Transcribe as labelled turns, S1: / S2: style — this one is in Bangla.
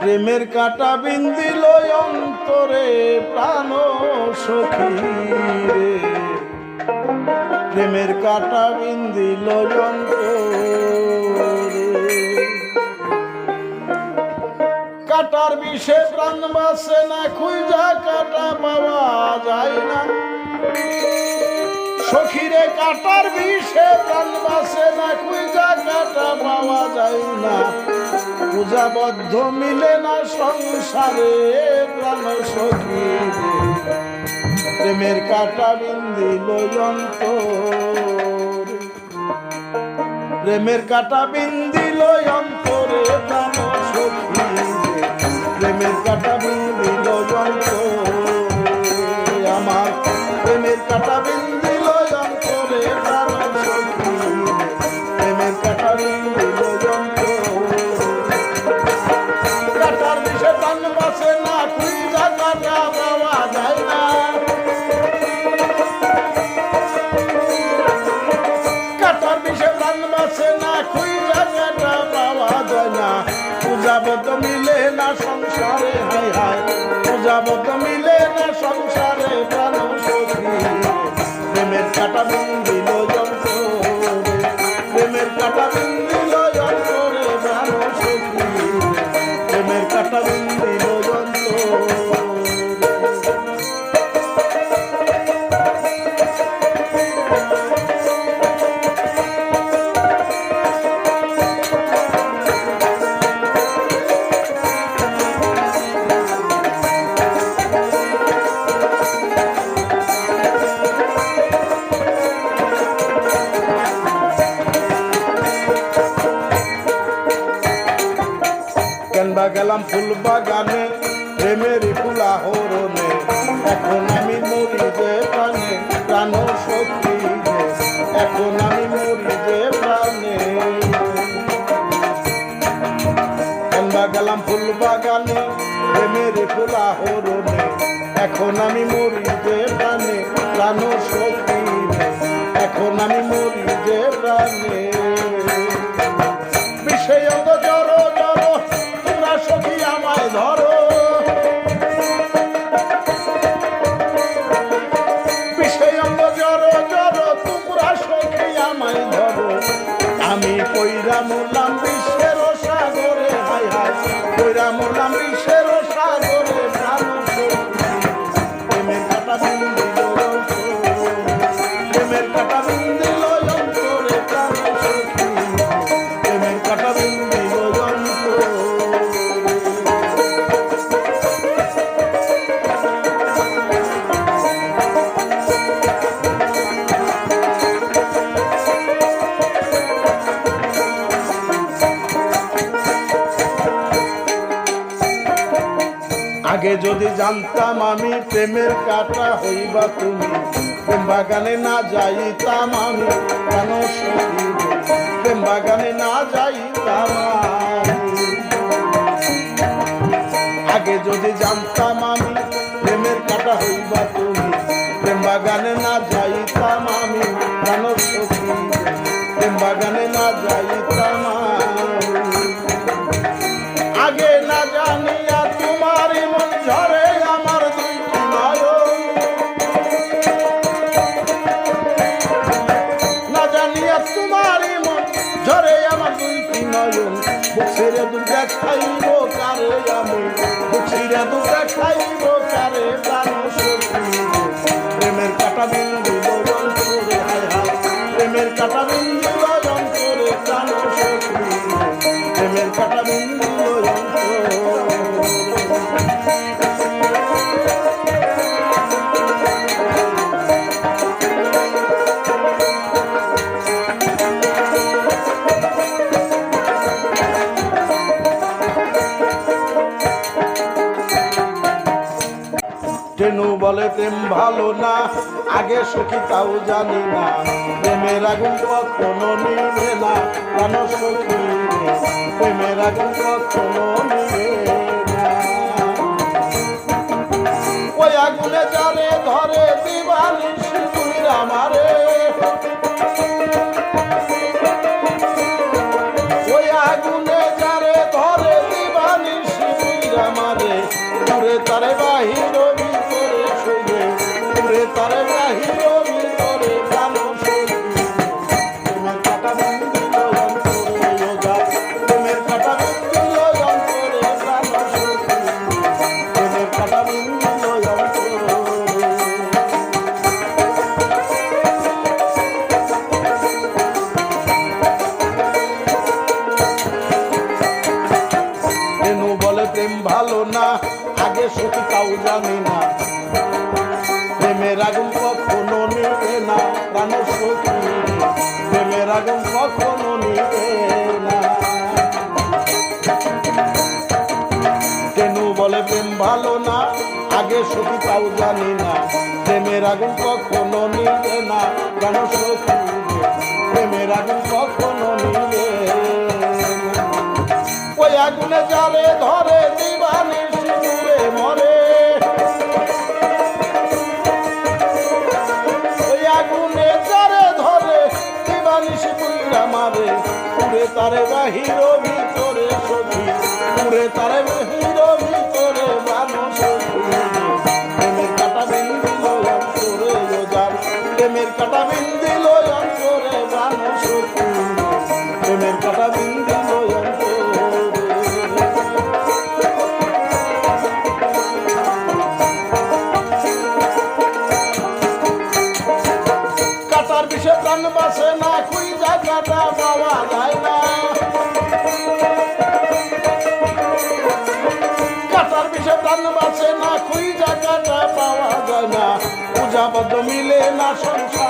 S1: প্রেমের কাটা বিন্দিল অন্তরে প্রাণ সখী রে। প্রেমের কাটা বিন্দিল অন্তরে। কাটার বিষে প্রাণ বাসে না, খুঁজা কাটা পাওয়া যায় না। সখীরে কাটার বিষে প্রাণ বাসে না, খুঁজা কাটা পাওয়া যায় না। পূজাবদ্ধ মিলে না সংসারে প্রাণ সখী প্রেমের কাটা বিন্দি লয়ন্ত প্রেমের কাটা বিন্দি লয়ন্ত রে প্রাণ সখী প্রেমের কাটা প্রেমের গেলাম ফুল বাগানে প্রেমের ফুলা হরণে। এখন আমি মরি যে প্রাণে, প্রাণ সত্যি এখন আমি মরি যে প্রাণে। কেনবা গেলাম ফুল বাগানে প্রেমের ফুলা হরণে। এখন আমি মরি যে প্রাণে, প্রাণ সত্যি এখন আমি মরি যে প্রাণে। বিষয় ধরো। বিষয় অঙ্গ জড়ো জড়ো, তোমরা সখী আমায় ধরো। আমি কইরা মোলাম বিশ্বের সাগরে হাই হাই কইরা মোলাম বিশ্বের সাগরে আগে যদি জানতাম আমি প্রেমের কাটা হইবা তুমি, প্রেম বাগানে না যাইতাম আমি, কেন সখী? প্রেম বাগানে না যাইতাম। আগে যদি জানতাম আমি প্রেমের কাটা হইবা তুমি, প্রেম বাগানে না যাইতাম আমি, কেন সখী? প্রেম বাগানে না যাইতাম আমি। তোমার মন, ঝরে আমার দুইটি নয়ন। বুকসিরে দুর্গা খাইব কারে আমি বুকসিরে দুর্গা খাইব কারে প্রেমের কাটা বিন্দু প্রেমের কাটা বলে, প্রেম ভালো না, আগে সুখী তাও জানি না। প্রেমের আগুন কখনো নিবে না, প্রাণ সখী প্রেমের আগুন কখনো নিবে জানি না। প্রেমের আগুন কখনো নিবে না, প্রাণ সখী। প্রেমের আগুন কখনো নিবে না। কেন বলে প্রেম ভালো না, আগে সখী তাও জানি না। প্রেমের আগুন কখনো নিবে না, প্রাণ সখী। প্রেমের আগুন কখনো নিবে ওই আগুনে জালে ধরে তারে বাহির ভিতরে সখী। পুরে তারে বাহির ভিতরে মানুষ প্রেমের কাটা যার প্রেমের কাটা অন্তরে মানুষ প্রেমের কাটা কাটার প্রাণ বাসে না জায়গাটা পাওয়া যায় না। সংসারে